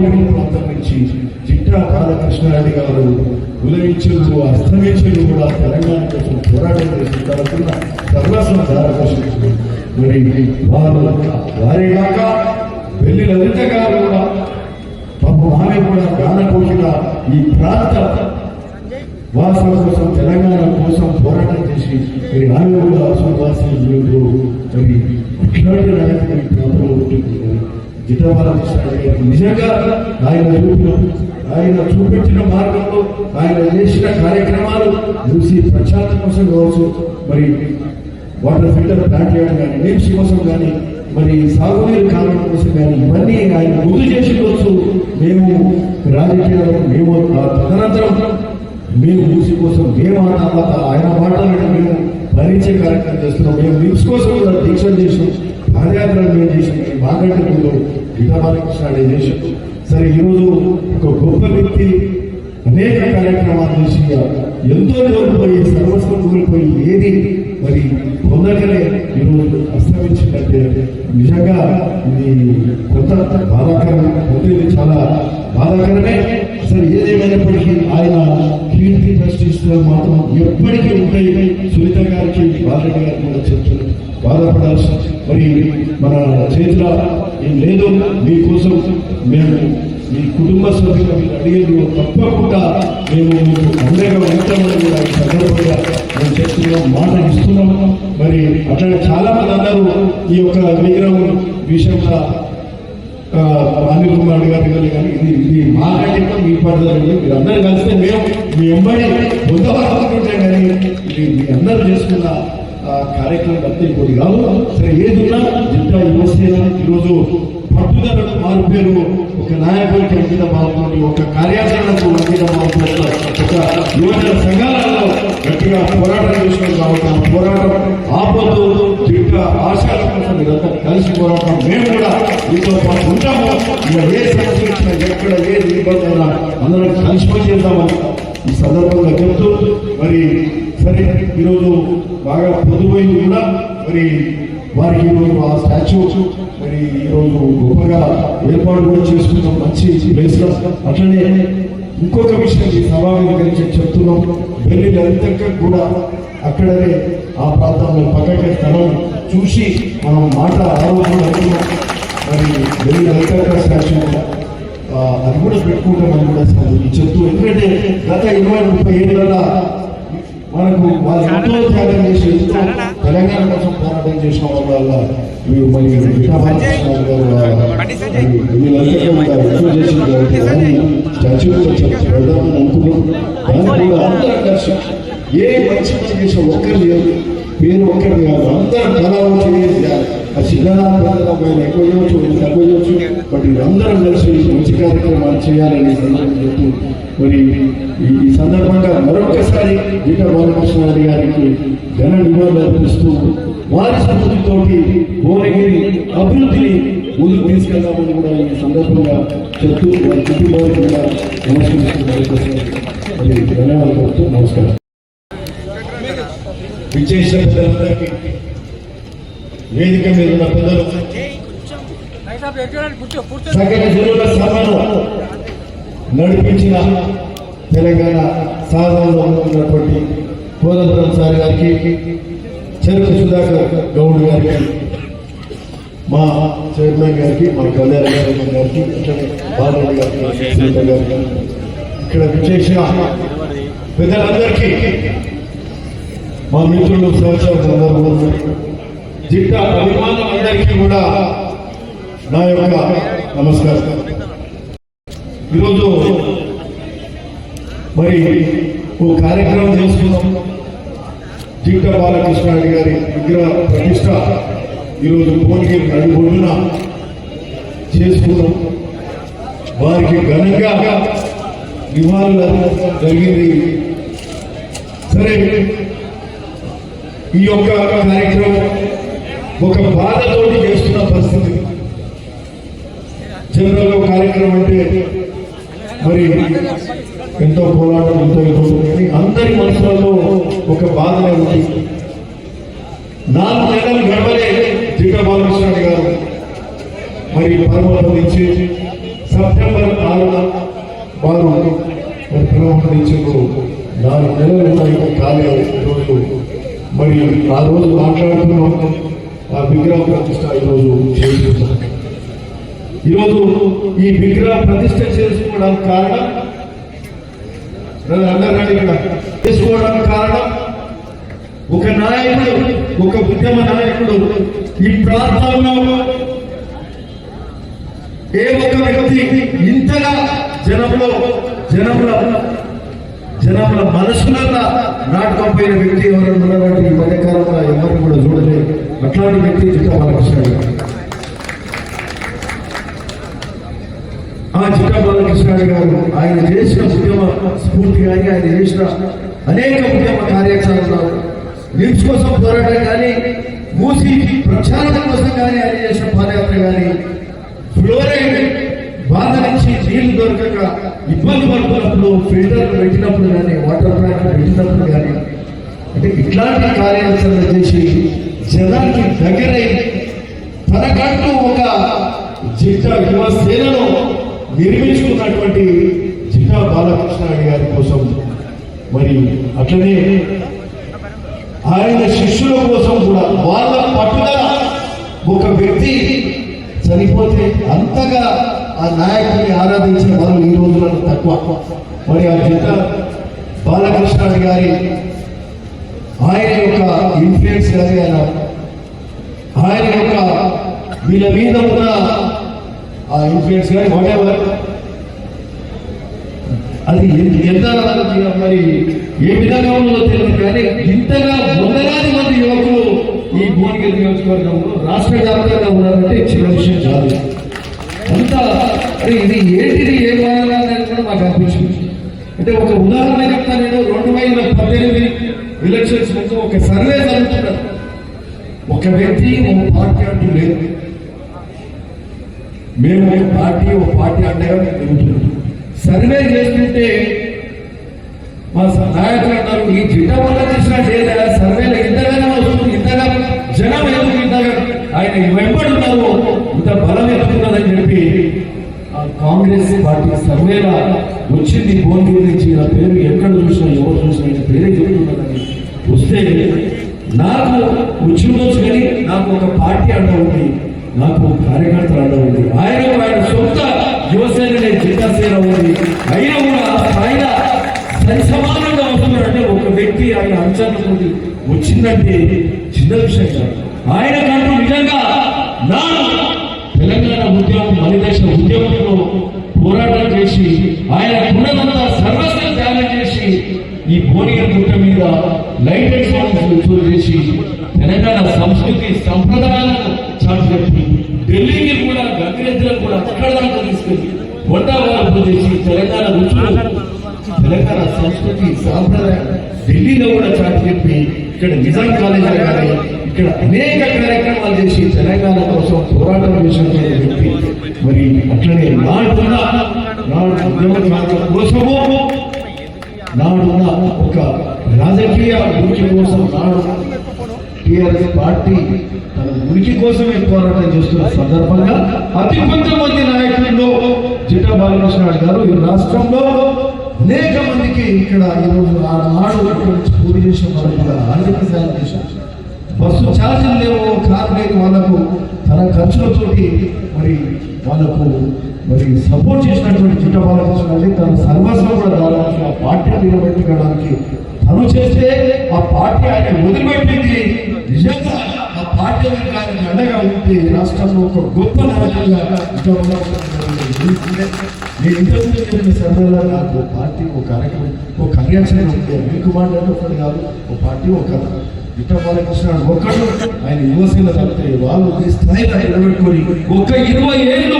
ప్రాంతం నుంచి చిట్టా బాలకృష్ణారెడ్డి గారు ఉదయించు అస్తమించు కూడా తెలంగాణ కోసం పోరాటం చేసిన తరఫున సర్వస్వం దారదర్శించారు మరి వారు వారి కాక వెళ్ళి లలిత గారు కూడా పాపం ఆమె కూడా గాన కోకిల ఈ ప్రాంత వాసుల కోసం తెలంగాణ కోసం పోరాటం చేసి మరి ఆమె కూడా అసలు మరి అట్లాంటి నాయకుడు ఈ ప్రాంతంలో ఉంటుంది నిజంగా ఆయన చూపిన ఆయన చూపించిన మార్గంలో ఆయన చేసిన కార్యక్రమాలు చూసి ప్రశాంత కోసం కావచ్చు మరి వాటర్ ఫిల్టర్ ప్లాంట్ చేయడం కానీ నీమ్స్ కోసం కానీ మరి సాగునీరు కారణం కోసం కానీ ఇవన్నీ ఆయన ముందు చేసి వచ్చు మేము రాజకీయాలు మేము తదనంతరం మేము మూసి కోసం మేము ఆ తర్వాత ఆయన మాటలను మేము భరించే కార్యక్రమం చేస్తున్నాం. మేము న్యూస్ కోసం కూడా దీక్షలు చేసాం పాదయాత్రలు మేము చేసినాం మాకంటే ముందు గీతాబాలకృష్ణ సరే ఈరోజు ఒక గొప్ప వ్యక్తి అనేక కార్యక్రమాలు చేసి ఎంతో కోల్పోయి సర్వస్వం కోల్పోయి ఏది మరి పొందకనే ఈరోజు అస్తమించిందంటే నిజంగా ఇది కొంత బాధాకరం కొంత చాలా బాధాకరమే. సరే ఏదేమైనప్పటికీ ఆయన కీర్తి ప్రశ్నిస్తున్న మాత్రం ఎప్పటికీ ఉంటాయి. సునీత గారికి బాలయ్య గారికి కూడా చెప్తున్నారు బాధపడాల్సి మరి మన చేతిలో ఏం లేదు. మీకోసం మేము మీ కుటుంబ సభ్యులు మీరు అడిగేది తప్పకుండా మేము మీకు అండగా ఉంటామని కూడా ఈ సందర్భంగా మేము చెప్తున్నాం మాట ఇస్తున్నాము. మరి అట్లా చాలా మంది అందరూ ఈ యొక్క విగ్రహం విషయంలో అనిల్ కుమార్ గారి కానీ ఇది ఇది మా కంటే మీ పడతారు మీరు అందరూ కలిస్తే మేము మీ అమ్మాయి పొందవలనుకుంటే కానీ ఇది మీ అందరూ చేసుకున్న కార్యక్రమం తప్పితే ఇంకోటి కాదు సరే ఏదున్నా జిల్లా యువసేన ఈరోజు పట్టుదలకు మారిపోయారు ఒక నాయకుడికి అంకిత భావంతో ఒక కార్యాచరణకు అంకిత భావంతో ఒక యువజన సంఘాలలో గట్టిగా పోరాటం చేసిన కాబట్టి పోరాటం ఆపదు జిట్ట ఆశయాల కోసం ఇదంతా కలిసి పోరాటం మేము కూడా మీతో పాటు ఉంటాము. ఇక ఏ సమస్య వచ్చినా ఎక్కడ ఏ ఇబ్బంది అయినా అందరం కలిసి పని చేద్దామని ఈ సందర్భంగా చెప్తూ మరి సరే ఈరోజు బాగా పొదువైంది కూడా. మరి వారికి ఈరోజు ఆ స్టాచ్యూ మరి ఈరోజు గొప్పగా ఏర్పాటు కూడా చేసుకున్నాం మంచి ప్లేస్ అట్లనే ఇంకొక విషయం ఈ సభా గురించి చెప్తున్నాం. వెళ్ళి లలితంగా కూడా అక్కడనే ఆ ప్రాంతంలో పక్కకే స్థలం చూసి మనం మాట ఆరోపణ అనుకున్నాం మరి వెళ్ళి లలితంగా స్టాచ్యూ ఆ, అది కూడా పెట్టుకుంటామని కూడా చెప్తూ. ఎందుకంటే గత ఇరవై ముప్పై ఏళ్ళ మనకు వాళ్ళు ఎంతో త్యాగం చేసి ఎంతో తెలంగాణ కోసం పోరాటం చేసిన వాళ్ళ వీరు మరి విఠాబాలకృష్ణ గారు మరి వీళ్ళందరూ కూడా ఎక్కువ చేసిన కాబట్టి వారిని స్టాచ్యూ పెడదామని అనుకున్నాం. దాన్ని కూడా అందరం కలిసి ఏ మంచి పని చేసిన ఒక్కరు లేదు పేరు ఒక్కరు కాదు అందరూ తలా చేయాలి ఆ చిన్నదాని ఎక్కువ చేయొచ్చు తక్కువ చేయొచ్చు బట్ వీళ్ళందరం కలిసి మంచి కార్యక్రమాలు చేయాలని సందర్భం చెప్తూ మరి ఈ సందర్భంగా మరొకసారి గీతా బాలకృష్ణారెడ్డి గారికి ఘన నివాళులు అర్పిస్తూ వారి సంతృప్తితోటి భువనగిరి అభివృద్ధిని ముందుకు తీసుకెళ్దామని కూడా ఈ సందర్భంగా చెప్తూ వారి కుటుంబానికి కూడా నమస్కరిస్తూ మరొకసారి మరి ధన్యవాదాలు నమస్కారం. విచ్చేసిన పెద్దలందరికీ వేదిక మీద ఉన్న పెద్దలు సకల జనుల సభను నడిపించిన తెలంగాణ సాధనలో ఉన్నటువంటి కోదండరాం సార్ గారికి చెరుకు సుధాకర్ గౌడ్ గారికి మా చైర్మన్ గారికి మా కళ్యాణ గారికి బాలరెడ్డి గారికి సీత గారికి ఇక్కడ విచ్చేసిన పెద్దలందరికీ మా మిత్రులు సహచరులందరూ జిట్ట అభిమానులు అందరికీ కూడా నా యొక్క నమస్కారం. ఈరోజు మరి ఓ కార్యక్రమం చేసుకున్నాం. జిట్ట బాలకృష్ణారెడ్డి గారి విగ్రహ ప్రతిష్ట ఈరోజు పోటీ నడిబొడ్డున చేసుకున్నాం. వారికి ఘనంగా నివాళులు జరిగింది. సరే ఈ యొక్క కార్యక్రమం ఒక బాధతో చేస్తున్న పరిస్థితి. జనరల్ కార్యక్రమం అంటే మరి ఎంతో పోరాటం ఎంతో ఇబ్బంది. అందరి మనసులలో ఒక బాధనే ఉంది. నాలుగు నెలలు గడవలే జీకా బాలకృష్ణ గారు. మరి పరమపదించి సెప్టెంబర్ ఆరున వారు మరి పునఃప్రతిష్ఠకు నాలుగు నెలలు ఉన్నాయి ఖాళీ రోజు మరి ఆ రోజు మాట్లాడుతున్నాం. ఆ విగ్రహ ప్రతిష్ట ఈరోజు చేసుకుంటాం ఈరోజు ఈ విగ్రహ ప్రతిష్ట చేసుకోవడానికి కారణం? నన్ను అన్నారండి ఇక్కడ చేసుకోవడానికి కారణం? ఒక నాయకుడు ఒక ఉద్యమ నాయకుడు ఈ ప్రాంతంలో ఏ ఒక్క వ్యక్తి ఇంతగా జనంలో జనంలో జనాల మనసులన్నా నాటకపోయిన వ్యక్తి ఎవరు ఉన్నారంటే ఈ మధ్యకాలంలో ఎవరు కూడా చూడలేదు అట్లాంటి వ్యక్తి జిట్ట బాలకృష్ణ ఆ జిట్ట బాలకృష్ణ గారు ఆయన చేసిన ఉద్యమ స్ఫూర్తి కానీ ఆయన చేసిన అనేక ఉద్యమ కార్యాచరణలు నిమ్స్ కోసం పోరాటం కానీ మూసి ప్రచారం కోసం కానీ ఆయన చేసిన పాదయాత్ర కానీ ఫ్లోరైడ్ నీళ్ళు దొరకక ఇబ్బంది పడుతున్నప్పుడు ఫిల్టర్ పెట్టినప్పుడు కానీ వాటర్ ప్లాంట్ పెట్టినప్పుడు కానీ అంటే ఇట్లాంటి కార్యాచరణ చేసి జనానికి దగ్గరై తనకంటూ ఒక జిట్ట యువ సేనను నిర్మించుకున్నటువంటి జిట్టా బాలకృష్ణ గారి కోసం. మరి అట్లనే ఆయన శిష్యుల కోసం కూడా వాళ్ళ పట్టుదల ఒక వ్యక్తి చనిపోతే అంతగా ఆ నాయకుడిని ఆరాధించే వాళ్ళు ఈ రోజులలో తక్కువ. మరి ఆ చేత బాలకృష్ణ గారి ఆయన యొక్క ఇన్ఫ్లుయెన్స్ కానీ ఆయన. ఆయన యొక్క వీళ్ళ మీద ఉన్న ఆ ఇన్ఫ్లుయెన్స్ కానీ వాట్ ఎవర్ అది ఎంత- మరి ఏ విధంగా ఉన్నదో తెలియదు కానీ ఇంతగా వందలాది మంది యువకులు ఈ భువనగిరి నియోజకవర్గంలో రాష్ట్ర వ్యాప్తంగా ఉన్నారంటే చిన్న విషయం కాదు. అరే ఇది ఏంటిది ఏ మాయాలా కూడా మాకు అనిపించింది. అంటే ఒక ఉదాహరణ చెప్తా నేను రెండు వేల పద్దెనిమిది ఎలక్షన్స్ ముందు ఒక సర్వే జరుగుతున్నది. ఒక వ్యక్తి ఒక పార్టీ అంటూ లేదు మేము ఒక పార్టీ ఒక పార్టీ అండగా జరుగుతున్నాం సర్వే చేస్తుంటే మా నాయకులు అన్నారు ఈ జిడ్డ వల్ల చేసినా చేయలేదా సర్వేలో ఇంతగానే వస్తుంది ఇంతగా జనం ఎందుకు ఇంతగా ఆయన వెంబడున్నారు ఇంత బలం ఎత్తుకున్నదని చెప్పి కాంగ్రెస్ పార్టీ సర్వేల వచ్చింది భువనగిరి నుంచి నా పేరు ఎక్కడ చూసినా ఎవరు చూసినా నా పేరే చెప్తున్నదని వస్తే నాకు వచ్చి కానీ నాకు ఒక పార్టీ అండ ఉంది నాకు కార్యకర్తలు అండ ఉంది. ఆయన ఆయన సొంత యువసేన జిల్లాసేన ఉంది. అయినా కూడా ఆయన సరిసమానంగా సమానంగా ఒక వ్యక్తి ఆయన అంచనాలతోటి వచ్చిందంటే చిన్న విషయం కాదు. ఆయన కంటూ నిజంగా నా తెలంగాణ ఉద్యమం మన దేశ ఉద్యమంలో పోరాటం చేసి ఆయన ఉన్నదంతా సర్వస్వం త్యాగం చేసి ఈ భువనగిరి గుట్ట మీద లైట్ అండ్ చేసి తెలంగాణ సంస్కృతి సంప్రదాయాలను చాటు చెప్పి ఢిల్లీకి కూడా గంగిరెద్దులకు కూడా అక్కడ దాకా తీసుకెళ్ళి వంటవాళ్ళు చేసి తెలంగాణ రుచులు తెలంగాణ సంస్కృతి సాంప్రదాయం ఢిల్లీలో కూడా చాటి చెప్పి ఇక్కడ నిజాం కాలేజీలో కానీ ఇక్కడ అనేక కార్యక్రమాలు చేసి తెలంగాణ కోసం పోరాటం చేసినటువంటి వ్యక్తి. మరి అట్లనే నాడున్న నాడు ఉద్యమకారుల కోసము నాడున్న ఒక రాజకీయ ఉనికి కోసం నాడు టిఆర్ఎస్ పార్టీ తన ఉనికి కోసమే పోరాటం చేస్తున్న సందర్భంగా అతి కొంతమంది నాయకుల్లో జిట్టా బాలకృష్ణ గారు ఈ రాష్ట్రంలో అనేక మందికి ఇక్కడ ఈరోజు ఆ నాడు ఇక్కడ పూర్తి చేసిన వారు కూడా ఆర్థిక సాయం చేశారు. బస్సు ఛార్జీలు లేవు కారు లేదు వాళ్ళకు తన ఖర్చులతోటి మరి వాళ్ళకు మరి సపోర్ట్ చేసినటువంటి జిట్ట బాలకృష్ణ తన సర్వస్వం కూడా దాదాపు ఆ పార్టీ నిలబెట్టుకోవడానికి తను చేస్తే ఆ పార్టీ ఆయన వదిలిపెట్టింది. నిజంగా ఆ పార్టీ ఆయన అండగా ఉంటే రాష్ట్రంలో ఒక గొప్ప నాయకుడిగా నేను ఇంతకుముందు చెప్పిన సమయంలో నాకు ఒక పార్టీ ఒక కార్యక్రమం ఒక కార్యాచరణ ఉంది. మీకు మాట్లాడే ఒకటి కాదు. ఒక పార్టీ ఒక ఇట్ట బాలకృష్ణ ఒక్కడు. ఆయన యువసేన తప్పితే వాళ్ళు ఈ స్థాయిలో నిలబెట్టుకొని ఒక ఇరవై ఏళ్ళు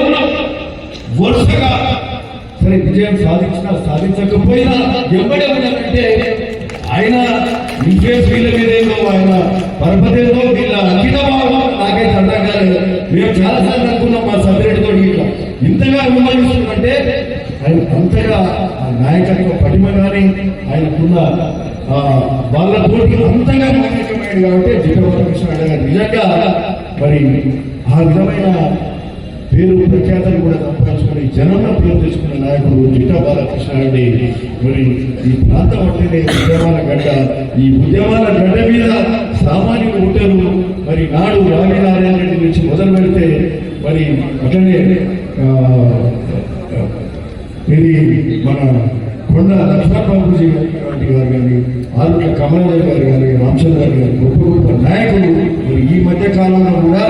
వరుసగా సరే విజయం సాధించినా సాధించకపోయినా ఎవడే ఉన్నారంటే ఆయన ఇంకేస్ వీళ్ళ మీద ఆయన పరపతిలో వీళ్ళ అంకిత భావం నాకైతే అర్థం కాలేదు. మేము చాలా సార్లు అనుకున్నాం మా సభ్యుడితో ఇట్లా. ఇంతగా విమర్శిస్తుంటే ఆయన అంతగా ఆ నాయకత్వ పటిమ కానీ ఆయనకున్న ఆ, వాళ్ళతోటి అంతగా మాట్లాడమైంది కాబట్టి జగన్మోహన్ కృష్ణ గారు నిజంగా మరి ఆ విధమైన పేరు ప్రఖ్యాతలు కూడా సంపాదించుకుని జనంలో పేరు తెచ్చుకున్న నాయకుడు జిటా బాలకృష్ణ రెడ్డి మరి ఈ ప్రాంతం అంటేనే ఉద్యమాల గడ్డ ఈ ఉద్యమాల గడ్డ మీద సామాన్యులు ఉంటారు. మరి నాడు రావినారాయణ రెడ్డి నుంచి మొదలు పెడితే మరి అట్లనే ఆ, ఇది మన కొండ లక్ష్మణబాబుజీ గారి గారు కానీ ఆరుల కమలదేవ్ గారు కానీ రామచంద్ర గారు గొప్ప గొప్ప నాయకులు ఈ మధ్య కాలంలో కూడా